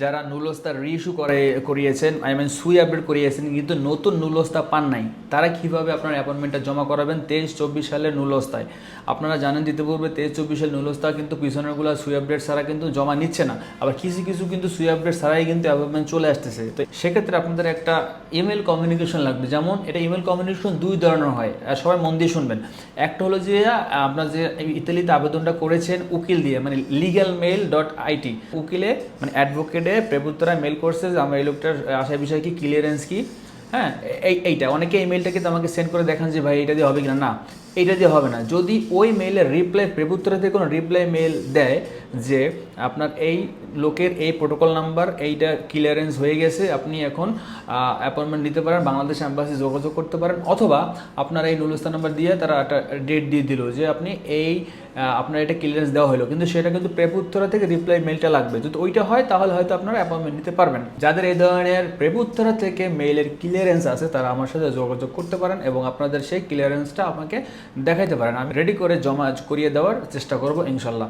যারা নুলস্তা রিইস্যু করে, করিয়েছেন আই মিন সুই আপডেট করিয়েছেন, কিন্তু নতুন নুলস্তা পান নাই, তারা কীভাবে আপনার অ্যাপয়েন্টমেন্টটা জমা করাবেন? তেইশ, চব্বিশ সালের নুলস্তায়। আপনারা জানেন, দিতে পূর্বে তেইশ, চব্বিশ সালের নুলস্তা কিন্তু পিছনেরগুলো সুই আপডেট ছাড়া কিন্তু জমা নিচ্ছে না। আবার কিছু কিছু কিন্তু সুই আপডেট ছাড়াই কিন্তু অ্যাপয়েন্টমেন্ট চলে আসতেছে। তো সেক্ষেত্রে আপনাদের একটা ইমেল কমিউনিকেশন লাগবে। যেমন, এটা ইমেল কমিউনিকেশন দুই ধরনের হয়। সবাই মন দিয়ে শুনবেন। একটা হলো যে, আপনার যে ইতালিতে আবেদনটা করেছেন উকিল দিয়ে মানে লিগ্যাল মেল ডট আইটি উকিলে মানে অ্যাডভোকেটে প্রেবুত্তরা মেল করছে যে আমার এই লোকটার আশার বিষয় কি ক্লিয়ারেন্স কি? হ্যাঁ এই, এইটা। অনেকে এই মেলটাকে তো আমাকে সেন্ড করে দেখান যে, ভাই এটা দিয়ে হবে কিনা? না এটা দিয়ে হবে না। যদি ওই মেলের রিপ্লাই প্রেবুত্তরা থেকে কোনো রিপ্লাই মেল দেয় যে, আপনার এই লোকের এই প্রোটোকল নাম্বার এইটা ক্লিয়ারেন্স হয়ে গেছে, আপনি এখন অ্যাপয়েন্টমেন্ট নিতে পারেন, বাংলাদেশ অ্যাম্বাসি যোগাযোগ করতে পারেন। অথবা আপনার এই নুলস্তান নাম্বার দিয়ে তারা একটা ডেট দিয়ে দিল যে, আপনি এই আপনার এটা ক্লিয়ারেন্স দেওয়া হলো। কিন্তু সেটা কিন্তু প্রেপুত্তরা থেকে রিপ্লাই মেলটা লাগবে। যদি ওইটা হয়, তাহলে হয়তো আপনারা অ্যাপয়েন্টমেন্ট নিতে পারবেন। যাদের এই ধরনের প্রেপুত্তরা থেকে মেইলের ক্লিয়ারেন্স আছে, তারা আমার সাথে যোগাযোগ করতে পারেন এবং আপনাদের সেই ক্লিয়ারেন্সটা আমাকে দেখাইতে পারেন। আমি রেডি করে জমা করিয়ে দেওয়ার চেষ্টা করব ইনশাল্লাহ